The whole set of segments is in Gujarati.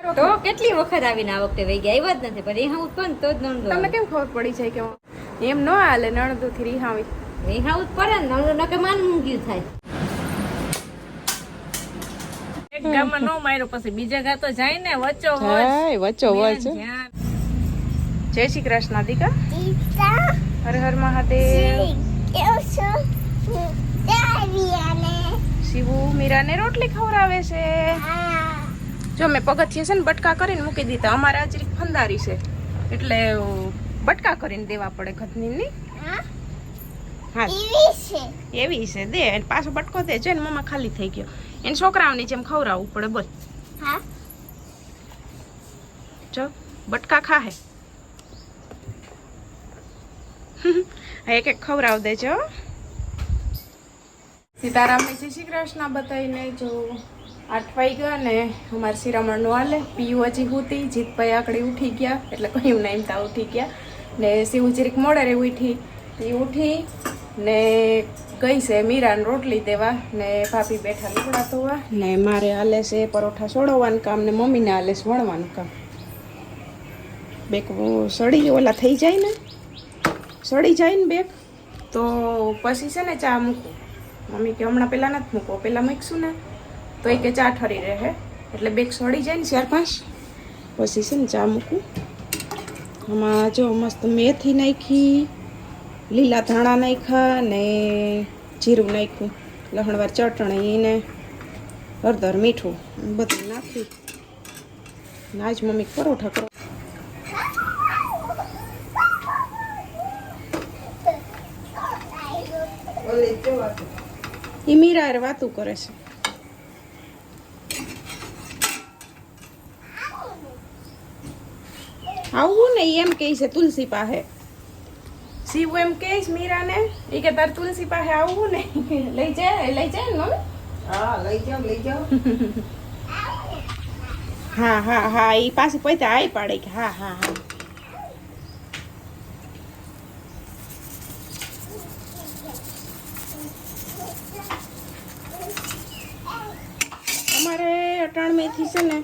તો કેટલી વખત આવીને આ વખતે વહી ગયા? આવ્યા જ નથી પણ રિહાવું કોણ તો જ નણંદો તમને કેમ ખબર પડી જાય કે હું- એમ ન હાલે નણદોથી રિહાવી? રિહાવું જ પડે ને નણંદો નકે માન મૂંગ્યું થાય. એક ગામમાં નો માર્યો પછી બીજા ગા તો જાય ને વચ્ચો હાય વચ્ચો વચ જય શ્રી કૃષ્ણ દીકા. હર હર મહાદેવ. શિવુ. મીરાને રોટલી ખવડાવે છે. જો મેં પગથિયે છે ને બટકા કરીને મૂકી દીધા અમારે આજે ફંદારી છે. એટલે બટકા કરીને દેવા પડે ઘરની. ની હા. એવી છે? દે પાછો બટકો દે છે ને મમ્મા ખાલી થઈ ગયો. એને છોકરાઓની જેમ ખવડાવવું પડે બોલ. જો બટકા હા એક એક ખવડાવ દેજો. સીતારામ જય શ્રી કૃષ્ણ બતાવીને જો. આઠ વાઈ ગયા ને અમારે શિરામણનું હાલે. પીયું હજી હુતી, જીતભાઈ આકડી ઉઠી ગયા, એટલે કહ્યું નહીં તા ઉઠી ગયા. ને શિવ જીરીક મોડે રે ઉઠી. એ ઉઠી ને ગઈ છે મીરાને રોટલી દેવા ને ભાભી બેઠા લુગડા ધોવા ને મારે હાલે છે પરોઠા સોડવાનું કામ ને મમ્મીને હાલે છે વણવાનું કામ. બેક સડી ઓલા થઈ જાય ને? સડી જાય ને બેક? તો પછી છે ને ચા મૂકું. મમ્મી કે હમણાં પહેલાં નથી મૂકો પહેલાં મૂકશું ને? તો એ કે ચા ઠરી રહે. એટલે બેગ સડી જાય ને ચાર પાંચ પછી છે ને ચા મૂકું. આમાં જો મસ્ત મેથી નાખી લીલા ધાણા નાખ્યા ને જીરું નાખ્યું. લહણવાર ચટણી ને હળદર મીઠું બધું નાખી. ને આજ મમ્મી પરોઠા કરો. એ મીરા વાતું કરે છે. આવું ને એમ કહે છે તુલસી પાસે શિવ એમ કહે છે મીરાને એ કે તાર તુલસી પાસે આવવું ને લઈ જાય લઈ જાય ને હા લઈ જાઓ લઈ જાઓ હા હા હા એ પાછી પૈસા આઈ પાડે કે હા હા હા અમારે અટાણ મેથી છે ને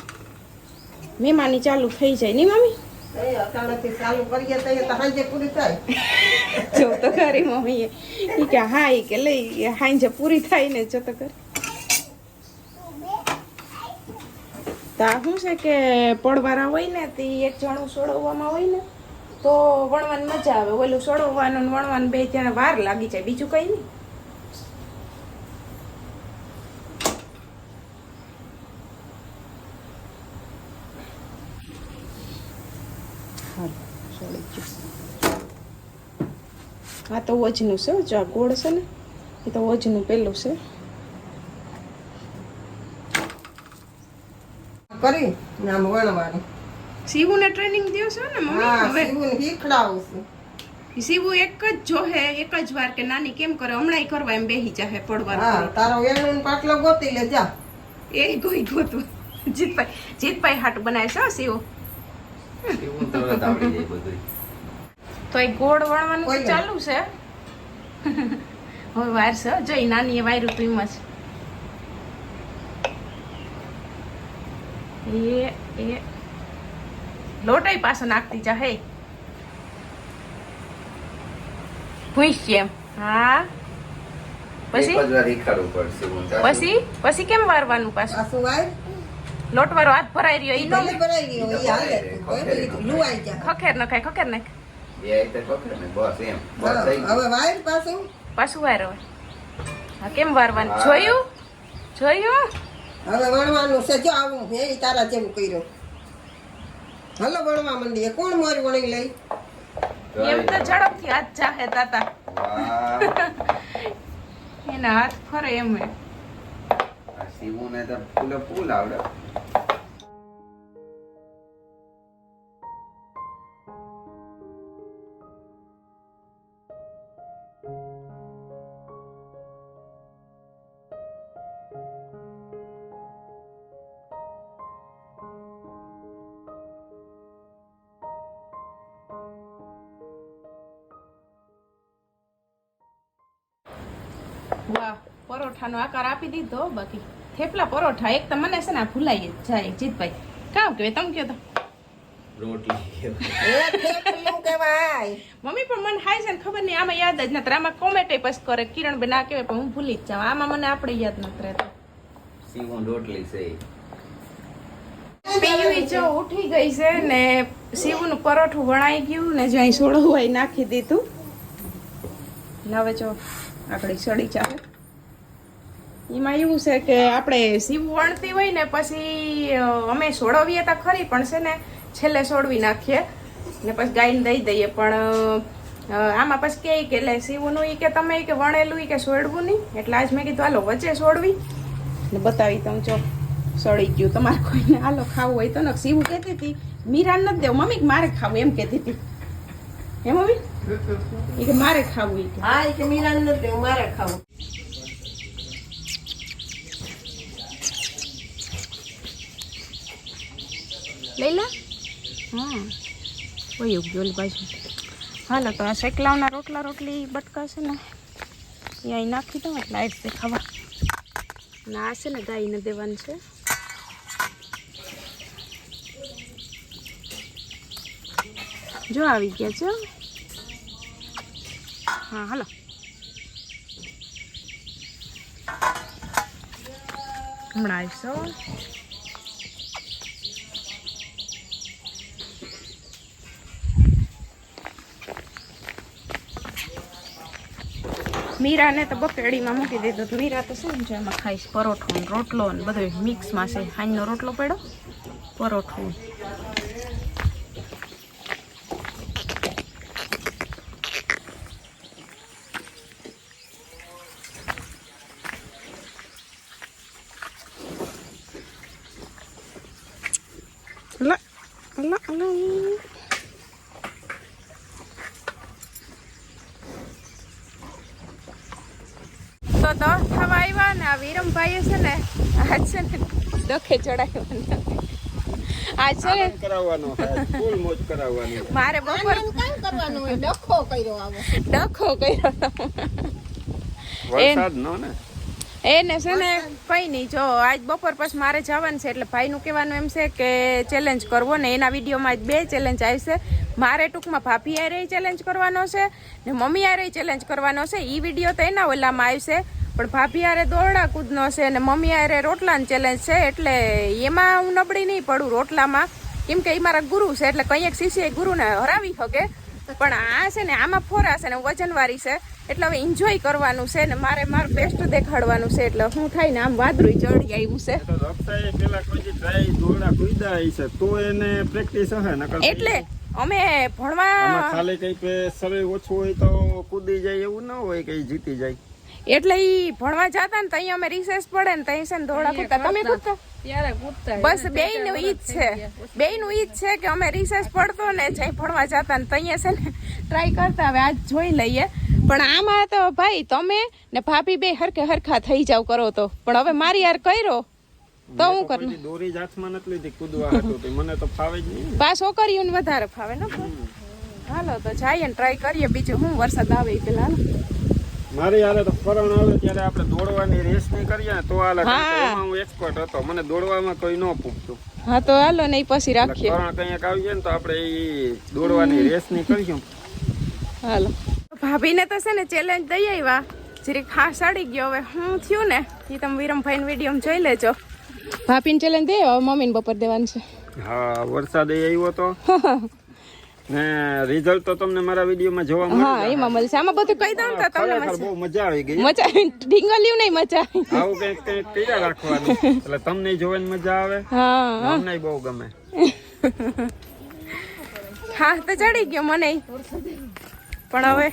મહેમાની ચાલુ થઈ જાય નહીં મમ્મી પૂરી થાય. ને જો તો કરી તા શું છે કે પડવારા હોય ને તે એક જણું સોડવવામાં હોય ને, તો વણવાની મજા આવે. ઓલું સોડવવાનું વણવાનું બે ત્યાં વાર લાગી જાય. બીજું કઈ નહીં. હાલો, ગયું. આ તો વજનું છે જો આ ગોળ છે ને એ તો વજનું પેલું છે. કરી નામ વણવાનું. શિવુ શિવુને ટ્રેનિંગ દો છો ને મમ્મી? હા હવે સીવું શીખડાવું છું. શિવુ એક જ જોહે એક જ વાર કે નાની કેમ કરે? હમણાંય કરવા એમ બેહી જાહે હા પડવાનું તારો વેણું પાટલો ગોતી લે જા એ ગોઈ ગોતું જીતભાઈ જીતભાઈ હાટ બનાવે છે હો શિવ. એવું તરત આવડી જાય બધું તો એ ગોળ વણવાનું તો કોઈ ચાલુ છે. હવે વાર છે જઈ નાની એ વાયરું તું એમ જ. એ એ. લોટાઈ પાછો નાખતી જા હે. ભૂંસ એમ. હા. પછી. પછી? પછી કેમ વારવાનું પાછું? પાછું વાય? લોટવાળો હાથ ભરાઈ રહ્યો ઈ નો ભરાઈ ગયો એ હાલે લુવાઈ જા ખખેર ખખેર નાખ ને બસ એમ. બસ થઈ હવે વાયર પાછું? પાછું વાયર હવે. હા કેમ વારવાનું? જોયું? જોયું? હવે વણવાનું છે જો આવું હે ઈ તારા જેવું કર્યો. હલો વણવા માંડીએ. કોણ મારી વણી લઈ? એમ તો ઝડપથી હાથ જાહે તાતા. એના હાથ ફરે એમ શિવુને તો ફૂલે ફૂલ આવડે. પરોઠાનો આકાર આપી દીધો. બાકી થેપલા પરોઠા એક તો મને છે ને ભૂલાઈ જાય. જીતભાઈ કામ કે તમે કયો તો. રોટલી મમ્મી પણ મને હાય છે ને ખબર નહીં આમાં યાદ જ નથી. આમાં કોમેન્ટ પછી કરે કિરણ બેન આ કહેવાય પણ હું ભૂલી જ જાઉં. આમાં મને આપણે યાદ નથી તો સીવું રોટલી છે. પીવી જો ઉઠી ગઈ છે ને શિવનું પરોઠું વણાઈ ગયું ને જો અહીં સોડવું નાખી દીધું. નવે હવે જો આપણી સડી ચાલે. એમાં એવું છે કે આપણે સીવું વણતી હોય ને પછી અમે સોડવીએ તો ખરી, પણ છે ને, છેલ્લે સોડવી નાખીએ. ને પછી ગાયને દઈ દઈએ. પણ આમાં પછી કે કે એટલે સીવુંનું એ કે તમે કે વણેલું એ કે સોડવું નહીં. એટલે આજ મેં કીધું, હાલો, વચ્ચે સોડવી ને બતાવી તમે જો સડી ગયું. તમારે કોઈને, હાલો, ખાવું હોય તો ને સીવું કહેતી હતી મીરા નથી દેવું. મમ્મી મારે ખાવું? એમ કહેતી હતી. હે, મમ્મી? એ કે, મારે ખાવું. એ કે. હા એ કે મીરા નથી દેવું, મારે ખાવું. લઈ લે. હા કોઈ ગયો પાછું. હાલો તો આ શેકલાવના રોટલા રોટલી બટકાશે ને. એ અહીં નાખી દઉં એટલે આઈટ દેખાવા ના આ છે ને ગાયને દેવાનું છે. જો આવી ગયા છે. હા, હાલો. હમણાં આવીશો મીરાને તો બકેડીમાં મૂકી દીધું તો મીરા તો શું છે? એમાં ખાઈશ પરોઠો રોટલો ને બધું. મિક્સમાં છે. હાંજનો રોટલો પડ્યો? પરોઠું લા લા લા તો દસ થવા આવ્યા ને આ વિરમભાઈએ છે ને આજ છે ને ડખે ચડાવ્યા આજ છે કરાવવાનો ફૂલ મોજ કરાવવાની મારે બપોર કામ કરવાનું હોય ડખો કર્યો આવો. ડખો કર્યો. વરસાદ નો ને? એને છે ને કઈ નહીં જો આજ બપોર પછી મારે જવાનું છે એટલે ભાઈનું કહેવાનું એમ છે કે ચેલેન્જ કરવો ને એના વિડીયોમાં આજ બે ચેલેન્જ આવશે. મારે ટૂંકમાં ભાભી આરે ચેલેન્જ કરવાનો છે ને મમ્મી આરે ચેલેન્જ કરવાનો છે એ વીડિયો તો એના ઓલામાં આવશે. પણ ભાભી હારે દોરડા કૂદનો છે ને મમ્મી હારે રોટલાનો ચેલેન્જ છે એટલે એમાં હું નબળી નહીં પડું રોટલામાં. કેમ કે એ મારા ગુરુ છે એટલે કંઈ એક શિષ્ય ગુરુને હરાવી શકે પણ આ છે ને આમાં ફોરા છે ને વજનવારી છે. એટલે હવે એન્જોય કરવાનું છે ને મારે મારું બેસ્ટ દેખાડવાનું છે એટલે હું થાય ને આમ વાદળું ચડી આવ્યું છે. તો એને પ્રેક્ટિસ હશે એટલે અમે ભણવા ખાલી કઈ પે ઓછું હોય તો કૂદી જાય એવું ના હોય કઈ જીતી જાય. એટલે ઈ ભણવા જતા ને ત્યાં અમે રિસેસ પડે ને ત્યાં છે ને ધોળા કૂદતા તમે કૂદતા બસ બે નું ઈ જ છે. બે નું ઈ જ છે કે અમે રિસેસ પડતો ને જઈ ભણવા જતા ને ત્યાં છે ને ટ્રાય કરતા. હવે આજ જોઈ લઈએ. પણ આમાં તો ભાઈ તમે ને ભાભી બે હરખે હરખા થઈ જાવ કરો તો. પણ હવે મારી યાર કર્યો. તો હું કરું દોરી જ હાથમાં નથી લીધી કૂદવા હતું. મને તો ફાવે જ નહીં બા છોકરીઓને વધારે ફાવે ને હાલો તો જઈએ ને ટ્રાય કરીએ. બીજું હું વરસાદ આવે પેલા? હાલો. મારી યારે તો ફરણ આવે ત્યારે આપણે દોડવાની રેસ નહીં કરીએ ને તો હાલે કારણ હા. એમાં હું એક્સપર્ટ હતો. મને દોડવામાં કોઈ ન પૂછતું હા તો હાલો ને પછી રાખીએ. ફરણ કંઈક આવીએ ને તો આપણે એ દોડવાની રેસ નહીં કરીશું. હાલો. ભાભીને તો છે ને ચેલેન્જ દઈ આવ્યા જરીક ખાસ અડી ગયો હવે હું થયું ને એ તમે વિરમભાઈ વીડિયો જોઈ લેજો. ભાભીને ચેલેન્જ દે હવે મમ્મીને બપોર દેવાનું છે. હા વરસાદ એ આવ્યો તો. ને રિઝલ્ટ તો તમને મારા વિડીયોમાં જોવા હા મળે એમાં મળશે. આમાં બધું કહી દઉં તો તમને મળશે? બહુ મજા આવી ગઈ મજા ઢીંગલ્યું નહીં મજા આવું કંઈક કંઈક કર્યા રાખવાનું. એટલે તમને જોવાની મજા આવે. હા. અમને બહુ ગમે. હા તો ચડી ગયો મને. પણ હવે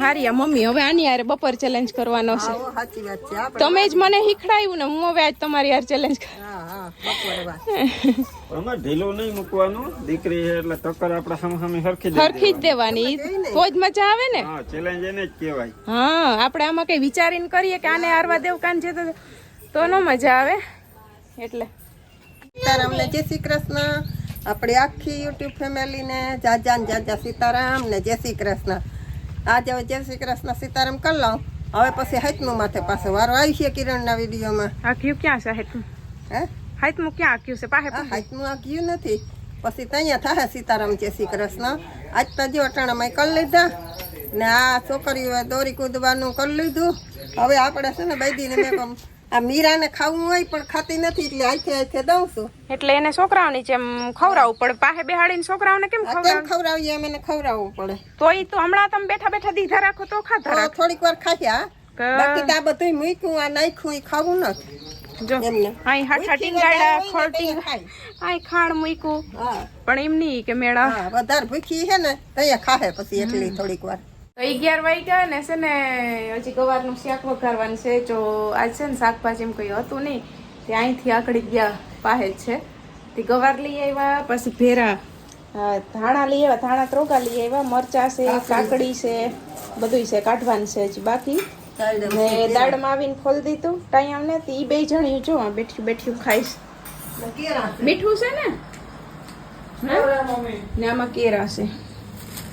હારી આ મમ્મી હવે આની યાર બપોર ચેલેન્જ કરવાનો છે. આવો સાચી વાત છે. આપણે તમે જ મને શીખડાયું ને હું હવે આજ તમારી યાર ચેલેન્જ હા હા બપોરે વાત. આમાં ઢીલું નહીં મૂકવાનું. દીકરી એટલે ટક્કર આપણે સામે સામે સરખી જ જ દેવાની. તો જ મજા આવે ને? હા ચેલેન્જ એને જ કહેવાય. હા આપણે આમાં કઈ વિચારીને કરીએ કે આને હારવા દેવ કાન છે તો તો નો મજા આવે. એટલે. સીતારામને જય શ્રી કૃષ્ણ. આપણી આખી યુટ્યુબ ફેમિલીને જાજા ને જાજા સીતારામ ને જય શ્રી કૃષ્ણ. આજે હવે જય શ્રી કૃષ્ણ સીતારામ કરી લઉં. હવે પછી હાથનું માથે પાછો વારો આવી છે કિરણના વિડીયોમાં. આ ઘી ક્યાં છે હેઠું હે? હાથમાં ક્યાં આક્યું છે? પાસે આ હાથનું આ ગયું નથી. પછી ત્યાં થાય સીતારામ જય શ્રી કૃષ્ણ. આજ તો જો અટાણામાં કરી લીધા. ને આ છોકરીઓએ દોરી કૂદવાનું કરી લીધું. હવે આપણે છે ને બૈદીને મેં આ મીરાને ખાવું હોય પણ ખાતી નથી એટલે આખે આખે દઉં છું. એટલે એને છોકરાઓની જેમ ખવડાવવું પડે. પાસે બેહાડીને છોકરાઓને કેમ ખવડાવ ખવડાવીએ? એમ એને ખવડાવવું પડે. તોય તો હમણાં તમે બેઠા બેઠા દીધા રાખો તો ખાધા રાખો થોડીક વાર ખાધ્યા. બાકી તો આ બધું મૂક્યું આ નાખ્યું એ ખાવું નથી. જો એમને. અહીં હાઠા ટીંગાડા ખાણ મૂક્યું. પણ એમ નહીં કે મેળા. વધારે ભૂખી છે ને તઈએ ખાહે પછી એટલી થોડીક વાર. તો અગિયાર વાગ્યા ને છે ને હજી ગવારનું શાક વઘારવાનું છે. જો આજ છે ને શાકભાજી એમ કંઈ હતું નહીં તે અહીંથી આકડી ગયા પાહે છે. તે ગવાર લઈ આવ્યા પછી ભેરા ધાણા લઈ આવ્યા ધાણા ત્રોગા લઈ આવ્યા મરચા છે કાકડી. છે બધું છે કાઢવાનું છે હજી બાકી. ને દાળમાં આવીને ખોલી દીધું ટાઈમ ને તે ઈ બે જણ્યું જો બેઠ્યું બેઠ્યું ખાઈશ. મીઠું છે ને? ને આમાં કેરા છે.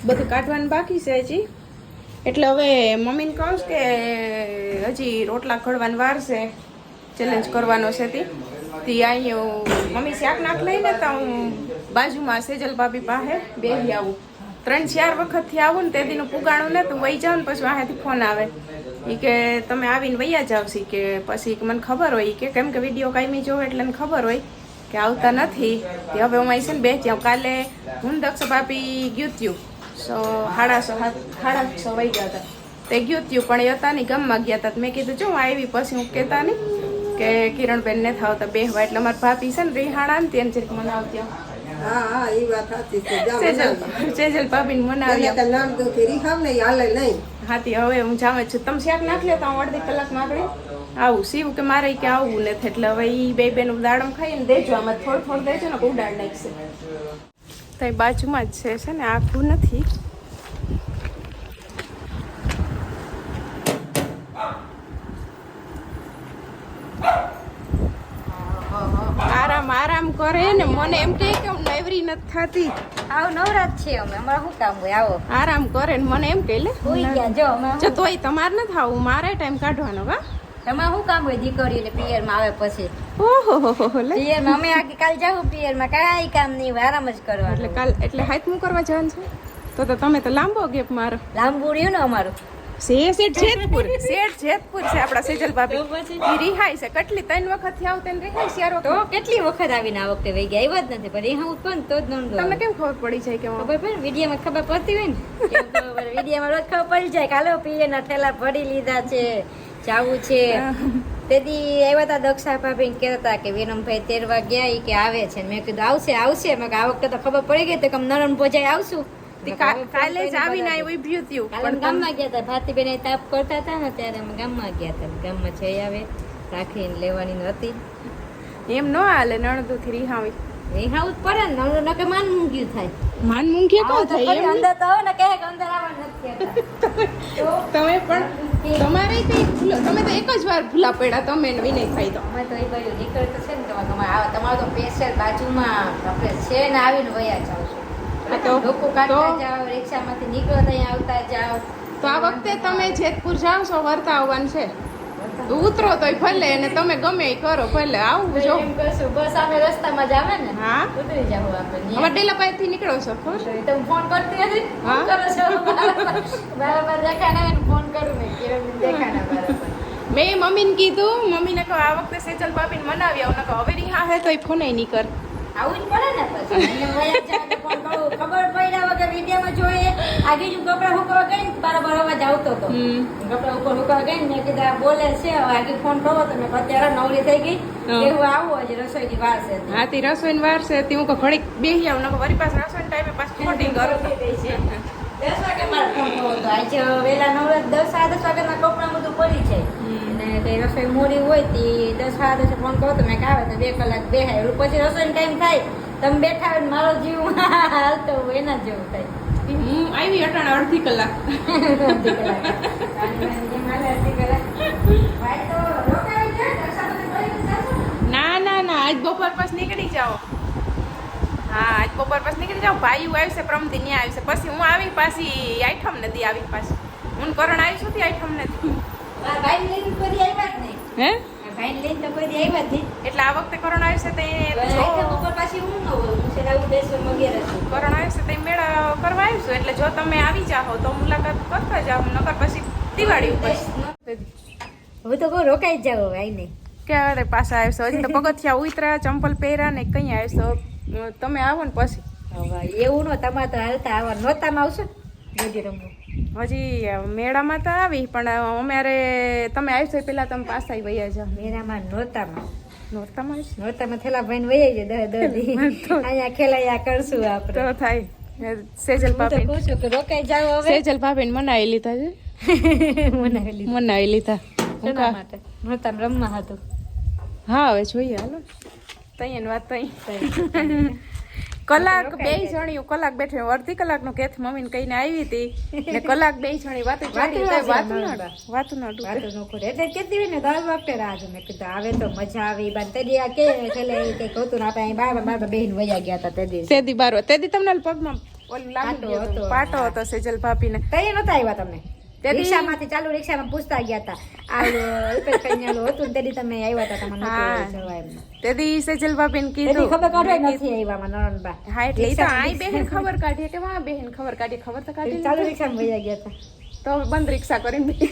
બધું કાઢવાનું બાકી છે હજી. એટલે હવે મમ્મીને કહું કે હજી રોટલા ઘડવાની વાર છે ચેલેન્જ કરવાનો છે તે. તી અહીં મમ્મી શાક નાખ લઈને તો હું બાજુમાં સેજલ ભાભી પાસે બેસી આવું. ત્રણ, ચાર વખતથી આવું ને તે દીનું પુગાણું ને તું વહી જાવ ને પછી વાંહેથી ફોન આવે. એ કે તમે આવીને વૈયા જાવ છી કે પછી મને ખબર હોય કે કેમ કે વીડિયો કાયમી જોવે એટલે ખબર હોય કે આવતા નથી. હવે હું અહીં છે ને બે જાઉં કાલે હું દક્ષ ભાભી ગયું સો સાડા સો સાડા છ વાઈ ગયા હતા. તે ગયું ત્યું પણ એ હતા નહીં ગામમાં ગયા હતા મેં કીધું જો હું આવી પછી હું કહેતા નહીં કે કિરણબેન ને થાવતા બેહવા. એટલે અમારા ભાભી છે ને રિહાણા ને તેને જરીક મનાવતી. હા હા એ વાત સાચી છે. સેજલ ભાભીને મનાવી એને તો નામ દુખી રીહાવ ને ઈ હાલે નહીં. હાથી હવે હું જાઉં છું. તમે શાક નાખ લેતા હું અડધી કલાકમાં આગળ આવું. સીવું કે મારે કે આવું નથી. એટલે હવે એ બે બેનું દાડમ ખાઈને દેજો. આમાં થોડું થોડું દેજો ને ઉડાડ નાખશે. તો બાજુમાં જ છે છે ને? આખું નથી. આરામ આરામ કરે ને. મને એમ કહે કે હું નવરી નથી થતી. આવો નવરાત છે અમે. અમારે શું કામ હોય? આવો. આરામ કરે ને. મને એમ કહે લે. જો તોય તમારે નથી આવું. મારે ટાઈમ કાઢવાનો કા તમારે શું કામ હોય દીકરીઓને પિયરમાં આવે પછી? પિયરમાં અમે આખી કાલ જાવું પિયરમાં કાંઈ કામ નહીં હોય આરામ જ એટલે કાલ એટલે હાથમું કરવા જવાનું છે? તો તો તમે તો લાંબો ગેપ મારો. લાંબુ રહ્યું ને અમારું? સે સેઠ જેતપુર. શેઠ જેતપુર છે આપણા સેજલ ભાભી. ઈ રિહાઈ છે. કેટલી ત્રણ વખતથી આવતે ને રિહાઈ ચાર તો કેટલી વખત આવીને આ વખતે વહી ગયા? આવ્યા જ નથી પણ એ હું તો જ નોંધો. તમને કેમ ખબર પડી જાય કે ખબર પડે વિડીયોમાં ખબર પડતી હોય ને? વિડીયોમાં રોજ ખબર પડી જાય કે હાલો ના ઠેલા ભરી લીધા છે. જાવું છે. તેથી આવ્યા હતા દક્ષા ભાભી કહેતા હતા કે વિનમભાઈ તેરવા ગયા એ કે આવે છે. મેં કીધું આવશે આવશે. મેં આ વખતે તો ખબર પડી ગઈ તો કે નરમ ભોજાઈ આવશું. કાલે જ આવીને આવ્યું ભ્યું થયું. પણ ગામમાં ગયા હતા ભારતીબેન તાપ કરતા હતા ને ત્યારે અમે ગામમાં ગયા હતા ગામમાં જઈ આવે રાખીને લેવાની હતી. એમ ન હાલે નણદુ થી રિહાવી. એ હાવું જ પડે ને નકર- નકર માન મૂંગ્યું થાય. માન આવો કોણ થાય? એમ અંદર તો ને કહે કે અંદર આવવા નથી તમે પણ તમારે કઈ તમે તો એક જ વાર ભૂલા પડ્યા તમે ને વિનય ભાઈ તો. અમે તો એ બાજુ નીકળે તો છે ને તમારે તમારે આવો તમારે તો બાજુમાં આપણે છે ને આવીને વયા જાવ છો. લોકો કાઢતા જાઓ રિક્ષામાંથી નીકળો તો અહીંયા આવતા જાઓ. તો આ વખતે તમે જેતપુર જાવ છો વર્તા આવવાનું છે? ઉતરો તોય ભલે અને તમે ગમે એ કરો ભલે આવું જો. બસ અમે રસ્તામાં જ આવે ને હા. ઉતરી જાવ આપણે હવે ડેલા પાસે થી નીકળો છો ખબર તો તમે ફોન કરતી હતી હા. કરો છો. બરાબર દેખાને ફોન કરું મેં કિરણ દેખાને બરાબર મેં મમ્મીને કીધું મમ્મીને કહો આ વખતે સેજલ બાપીને મનાવી આવું નકર હવે હા હે તોય ફોન નહીં કર. આવું જ પડે ને પછી. ખબર પડ્યા વગર વિડીયોમાં જોઈએ. આગે જો કપડા હુકવા ગઈ ને બરાબર અવાજ આવતો હતો. કપડા ઉપર હુકવા ગઈ ને મેં કીધા બોલે છે હવે આગે ફોન કરો. તો મેં અત્યારે નવરી થઈ ગઈ. એવું આવું હજી રસોઈની વાર છે હા તે રસોઈ વાર છે તે હું ઘડીક બેસી આવું નકર વળી પાછું રસોઈ ટાઈમે પાછું ખોટી કરું દસ વાગે મારો ફોન કરવો હતો. આજે વહેલા નવ દસ સાડા દસ વાગ્યાના કપડા બધું પડી જાય. અને કઈ રસોઈ મોડી હોય તે દસ સાડા દસે ફોન કરો તો મેં આવે તો બે કલાક બેહાય. પછી રસોઈનો ટાઈમ થાય. તમે બેઠા હોય ને મારો જીવ હાલતો હોય એના જેવું થાય. હું આવી અટાણે અડધી કલાક. અડધી ને, ને? ના ના ના આજ બપોર પછી નીકળી જાઓ. હા આજ બપોર પછી નીકળી જાઉં. ભાઈ આવશે પ્રમદી ન્યા આવશે. પછી હું આવી પાછી આઈઠમ નદી આવી પાછી. હું કરણ આવી છું તે આઈઠમ નથી મારા ભાઈને લઈને ફરી આવ્યા જ નહીં. હે? ભાઈને લઈને તો કોઈ દી આવ્યા જ નહીં. એટલે આ વખતે કોરોના આવશે તો ન ને આવશે તો મેળા કરવા આવીશું. એટલે જો તમે આવી જાઓ તો મુલાકાત કરતા જાઓ. નકર પછી દિવાળી ઉપર. તો રોકાઈ જાવ ભાઈ નહીં ક્યારે પાછા આવશો? હજી તો પગથિયા ઉતરા ચંપલ પહેરા ને કઈ આવશો? તમે આવો ને પછી. હવે એવું નો તમારે તો હાલતા આવા નોતામાં આવશો ગોદી રમવું. હજી મેળામાં તો આવી પણ અમારે તમે આવશો પેલા તમે પાસા વૈયા જાઓ. મેળામાં નોતામાં. નોરતામાં થેલા ભાઈને વહી જાય દહ દહ દી. અહીંયા ખેલાયા કરશું આપણે. તો થાય. સેજલ ભાભી કહું છું કે રોકાઈ જાઓ હવે. સેજલ ભાભીને મનાવી લીધા છે. મનાવી લીધા. માટે? નોતામાં રમવા હતું. હા હવે જોઈએ હાલો. તઈ વાત તઈ. કલાક બે જણી કલાક બેઠી અડધી કલાક નો કેથ મમ્મીને કહીને આવી હતી. ને કલાક બે જણી વાતો વાત વાત વાતું ના નો કરે એટલે કેતી હોય ને દર વખતે રાજ. મેં કીધું આવે તો મજા આવે. બાને તેદી આ કે એટલે ઈ કંઈક હતું ને આપણે અહીં બાર બાર બેહીન વયા ગયા હતા તે દિવસે. તેદી બાર તેદી તમને પગમાં ઓલું લાગી પાટો હતો. પાટો હતો સેજલ ભાભીને. તઈ નતા આવ્યા તમે રિક્ષામાંથી ચાલુ રિક્ષામાં પૂછતા ગયા હતા. આ અલ્પેશ કન્યાનું હતું ને તમે આવ્યા હતા તમને હા. એમ. તેદી સેજલ ભાભીને કીધું. ખબર કાઢો નથી આવ્યા માં નણંદબા. હા એટલે તો આઈ બેહેન ખબર કાઢીએ કે વાં બેહેન ખબર કાઢીએ? ખબર તો કાઢી ચાલુ રિક્ષામાં વયા ગયા હતા. તો બંધ રિક્ષા કરીને બે-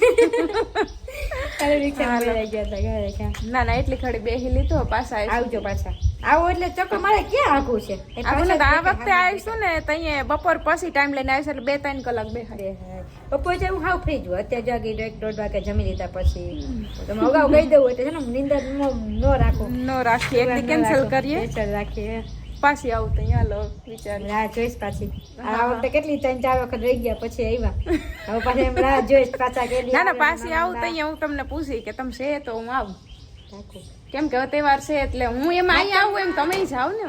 ચાલુ રિક્ષામાં વયા ગયા હતા ઘરે ક્યાં. ના ના એટલી ખડી બેહી લીધો પાછા આવજો પાછા. આવો એટલે ચક્કર મારે ક્યાં આખું છે? આપણે આ વખતે આવીશું ને તો બપોર પછી ટાઈમ લઈને આવીશું એટલે બે ત્રણ કલાક બેહાય. બપોર જેવું હાવ ફ્રી જ અત્યારે જાગી એક દોઢ વાગે જમી લીધા પછી તમે અગાઉ કહી દઉં એટલે છે ને નિંદર ન રાખો. નો રાખીએ એકદી કેન્સલ કરીએ? કેન્સલ રાખીએ. પાછી આવું તો અહીંયા લો વિચાર. રાહ જોઈશ પાછી. આ વખતે કેટલી ત્રણ ચાર વખત રહી ગયા પછી આવ્યા. હવે પાછી એમ રાહ જોઈશ પાછા કે ના ના પાછી આવું તો અહીંયા હું તમને પૂછી કે તમે છે તો હું આવું. કેમ કે હવે તહેવાર છે એટલે હું એમ અહીંયા આવું એમ તમે જાઓ ને.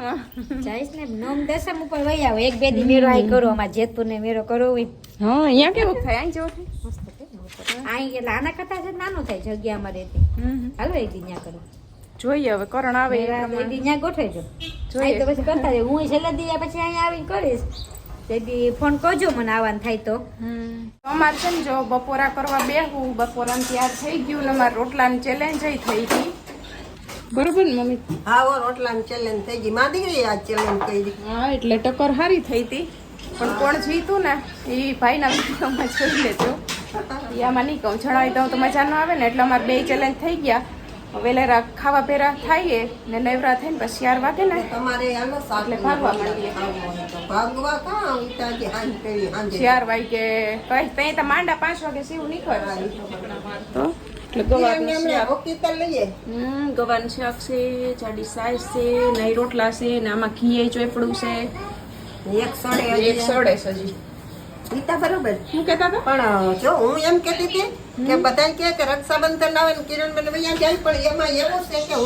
જઈશ ને નોમ દસમ ઉપર વહી આવો. એક બે દી મેરો આઈ કરો અમાર જેતપુર ને મેરો કરો હોય. હા અહીંયા કેવું? થાય? અહીં જેવું થાય મસ્ત. અહીં એટલે આના કરતા છે નાનું થાય જગ્યા અમારે હાલો એક દી કરો. જોઈએ હવે કરણ આવે એ દી ન્યા ગોઠવજો. જોઈએ. તો પછી કરતા હું છેલ્લા દી પછી અહીંયા આવીને કરીશ. તેથી ફોન કરજો મને આવવાનું થાય તો. હમ. અમારે છે ને જો બપોરા કરવા બેહું બપોરા તૈયાર થઈ ગયું ને અમારે રોટલાની ચેલેન્જ થઈ ગઈ. બરોબર ને મમ્મી? હા ઓ રોટલાની ચેલેન્જ થઈ ગઈ. માં દીકરી આ ચેલેન્જ કરી. હા એટલે ટક્કર સારી થઈ હતી. પણ કોણ જીતું ને એ ભાઈના વિડીયોમાં જોઈ લેજો. એ આમાં નહીં કહું જણાવી દઉં તો મજા ન આવે ને એટલે અમારે બે ચેલેન્જ થઈ ગયા. વેલેરા ખાવા પહેરા થાઈએ ને નવરા થઈને પછી ચાર વાગે ને. તમારે એટલે ભાગવા માંડીએ. ભાગવા કાં ઉતાજી હાંજ કરી હાંજે. ચાર વાગે. કઈ ત્યાં તો માંડા પાંચ વાગે સીવું નીકળે. તો એટલે ગવાનું શાક. છે જાડી સાઈઝ છે નહીં રોટલા છે ને આમાં ઘી ચોપડું છે. એક સડે એક સોડે હજી. ગીતા બરોબર. શું કહેતા હતા? પણ જો હું એમ કહેતી હતી કે બધા કે કે રક્ષાબંધન આવે ને કિરણ બેન અહીંયા જાય પણ એમાં એવું છે કે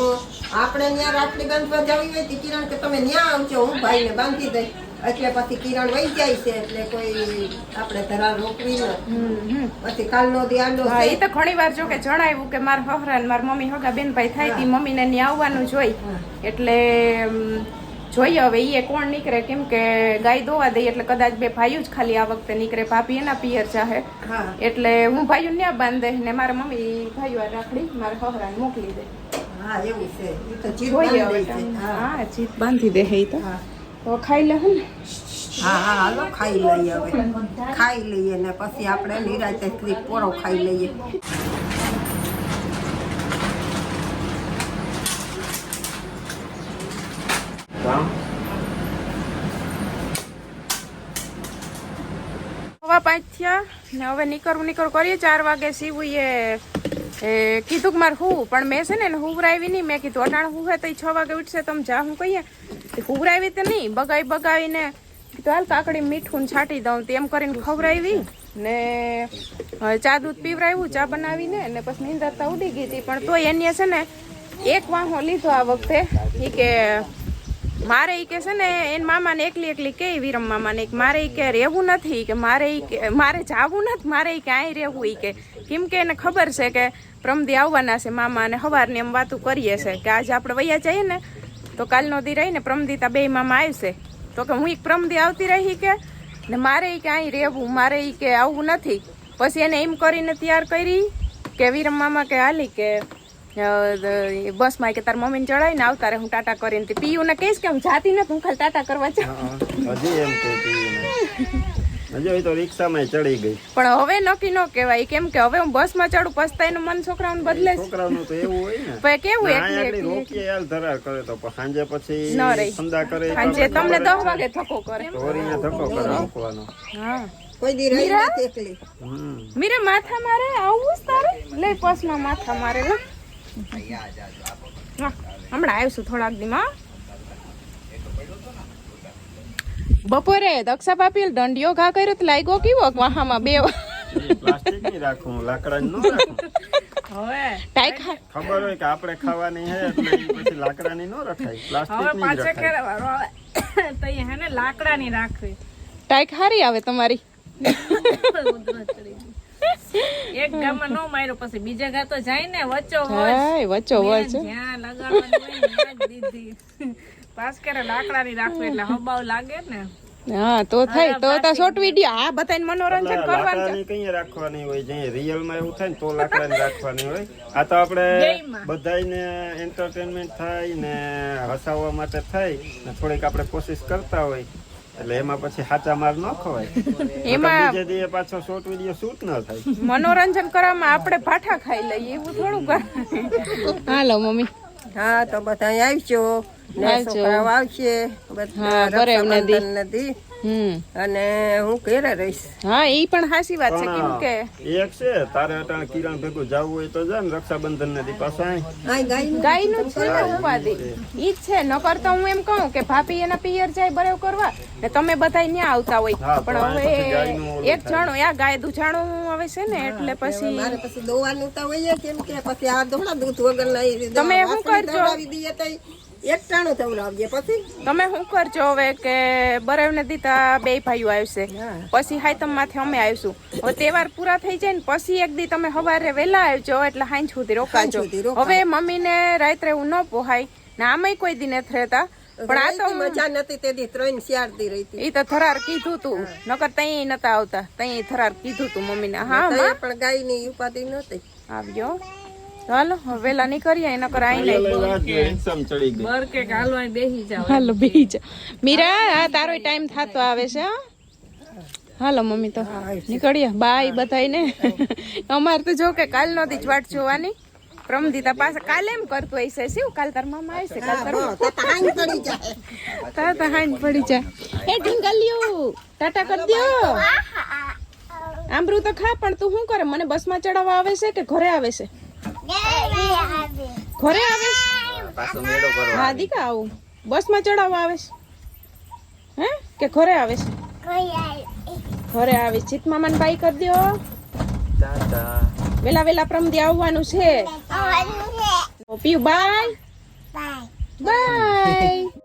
આપણે ત્યાં રાખડી બાંધવા જવી હોય તો કિરણ કે તમે ત્યાં આવજો હું ભાઈને બાંધી દઈ એટલે પછી કિરણ વહી જાય છે એટલે કોઈ આપણે ધરા રોકવી ન. પછી કાલનો દી આડો હા એ તો ઘણી વાર જો કે જણાવ્યું કે મારા હહરા ને મારા મમ્મી હગા બેનભાઈ થાય તી મમ્મીને ત્યાં આવવાનું જોઈ એટલે જોઈએ હવે એ કોણ નીકળે? કેમ કે ગાય દોવા દઈએ એટલે કદાચ બે ભાઈઓ જ ખાલી આ વખતે નીકળે ભાભી એના પિયર ચાહે એટલે હું ભાઈઓ ત્યાં બાંધે ને મારા મમ્મી ભાઈઓ આ રાખડી મારા હહરાને મોકલી દે. હા એવું છે. એ જોઈએ હવે બાંધી હા. હા જીત બાંધી દે હે તો. તો ખાઈ લે ને. હા હા હાલો ખાઈ લઈએ હવે. ખાઈ લઈએ ને પછી આપણે નિરાતે પોરો ખાઈ લઈએ. હવા પાંચ થયા ને હવે નીકળવું નીકળ કરીએ. ચાર વાગે સીવું એ, કીધું કે મારે હું પણ મેં છે ને એને હુવરાવી નહીં. મેં કીધું, અટાણ હું હે તો છ વાગે ઉઠશે તમે જા, હું કહીએ. તે હુવરાવી તો નહીં બગાવી બગાવીને કીધું, હાલ કાકડી મીઠું છાંટી દઉં. તેમ કરીને ખવડાવી ને ચા દૂધ પીવરાવ્યું, ચા બનાવીને ને પછી નીંદરતા ઉડી ગઈ હતી. પણ તોય એને છે ને એક વાહો લીધો આ વખતે એ કે મારે એ કે છે ને, એન મામાને એકલી એકલી કે વિરમ મામાને કે મારે એ કે રહેવું નથી, કે મારે એ કે, મારે જવું નથી, મારે એ કે અહીં રહેવું એ કે. કેમ કે એને ખબર છે કે પ્રમદી આવવાના છે મામા અને સવારની એમ વાતું કરીએ છે કે આજે આપણે વૈયા જઈએ ને, તો કાલનો દી રહીને પ્રમદીતા બે મામા આવશે. તો કે હું એક પ્રમદી આવતી રહી કે, ને મારે એ કે રહેવું, મારે એ કે આવવું નથી. પછી એને એમ કરીને તૈયાર કરી કે વિરમ મામા કે હાલી કે બસમાં કે તાર મમ્મીને ચડાવીને આવતા રે હું ટાટા કરીને પીયુને કહીશ કે હું જાતી નથી હું ખાલી ટાટા કરવા જાઉં. હજી એમ કે હજી તો રિક્ષામાં ચડી ગઈ. પણ હવે નક્કી ન કહેવાય. કેમ કે હવે હું બસમાં ચડું પસ્તાય એનું મન છોકરાઓને બદલે છે. છોકરાનું તો એવું હોય ને. પણ કેવું ના, એકલી રોકીએ હાલ ધરાર કરે તો સાંજે પછી ન રહી. ધંધા કરે સાંજે તમને દસ વાગે થકો કરે. વળીને ધક્કો કરે મૂકવાનો. હા. કોઈ દી રહી નથી એકલી. હમ. મીરે માથા મારે? આવું તારે? લે પસમાં માથા મારે લે. હમણાં આવીશું થોડાક દીમાં બપોરે દક્ષા પાપીલ દંડિયો ઘા કર્યો તો લાગ્યો કેવો? વાહામાં બે પ્લાસ્ટિકની રાખું. ન ખા ખબર હોય કે આપણે ખાવાની હે એટલે પછી લાકડાની ન રખાય પ્લાસ્ટિકની રખાય. ક્યારે વારો આવે. તો હે ને લાકડાની રાખવી. ટાઈક હારી આવે તમારી. એક ગામમાં નો માર્યો પછી બીજા ગા તો જાય ને વચ્ચો હોય વચ્ચો વચ જ્યાં લગાડવાની હોય ને ત્યાં જ દીધી. પાસ કરે લાકડાની રાખવી એટલે હબાવ લાગે ને. હા તો થાય તો તો શોર્ટ વિડિયો આ બતાઈને મનોરંજન કરવાનું છે. કઈ રાખવાની હોય જે રિયલમાં એવું થાય ને તો લાકડાની રાખવાની હોય. આ તો આપણે. બધાયને એન્ટરટેનમેન્ટ થાય ને હસાવવા માટે થાય ને થોડીક આપણે કોશિશ કરતા હોય. એટલે એમાં પછી સાચા માર ન ખવાય. એમાં બીજે પાછો શોર્ટ વિડિયો શૂટ ન થાય. મનોરંજન કરવામાં આપણે ભાઠા ખાઈ લઈએ એવું થોડું કર. હાલો મમ્મી. હા તો બધા આવજો. ને આવજો. છોકરાઓ આવશે. હા, બધા બરાબર નદી. અને હું ઘેરે રહીશ. હા એ પણ હાસી વાત છે કેમ કે? એક છે તારે અટાણ કિરણ ભેગું જવું હોય તો જા ને રક્ષાબંધન ને દી પાછા ગાયનું. ગાયનું છે ને ઉપાધિ. ઈ જ છે નકર તો હું એમ કહું કે ભાભી એના પિયર જાય બરેવ કરવા ને તમે બધા ન્યા આવતા હોય. પણ હવે એક જણો આ ગાય દુજાણું હવે છે ને એટલે પછી મારે પછી દોવાનું તો હોય કેમ કે પછી આ દોડા દૂધ વગર લઈ તમે શું કરજો? દવડાવી દઈએ તો એક પછી. તમે શું કરજો હવે કે બરાવને દીતા બે ભાઈઓ આવશે. પછી હાઈતમ માથે અમે આવીશું. હવે તહેવાર પૂરા થઈ જાય ને પછી એક દી તમે સવારે વહેલા આવજો એટલે હાંજ સુધી રોકાજો હવે મમ્મી ને રાત્રે એવું ન પોહાય. ને આમેય કોઈ દી નથી રહેતા. પણ આ તો મજા નથી તે દી ત્રણ ચાર દી રહી ઈ તો થરાર કીધું તું. નકર તઈ નતા આવતા. તઈ થરાર કીધું તું મમ્મી ને હા પણ ગાયની ઉપાધિ નતી આવ્યો ચાલો વેલા વહેલા નીકળીએ એના આઈને રિક્ષામાં ચડી ગઈ. બર કે હાલવા બેસી જાવ હાલો બીજ મીરા આ તારો ટાઈમ થતો આવે છે હા. હાલો મમ્મી તો નીકળીએ. બાય બધાયને. અમારે તો જો કે કાલ નહોતી જ વાટ જોવાની. પ્રમદીતા પાસે કાલે એમ કરતું હશે શું? કાલ તાર મામા આવશે કાલ તાર હા, તો પડી જાય. તા તા હાંજ પડી જાય. એ ઢીંગલિયું ટાટા કરી દો આંબરું તો ખા પણ તું શું કરે? મને બસમાં ચડાવવા આવે છે કે ઘરે આવે છે? ઘરે આવે? પાછો મેળો કરો હા દીકા આવું. બસમાં ચડાવવા આવે છે? હે? કે ઘરે આવે છે? ઘરે આવે. છે. જીત મામાને બાઈ કરી દ્યો. વેલા વેલા પ્રમદી આવવાનું છે. પીયું બાય. બાય.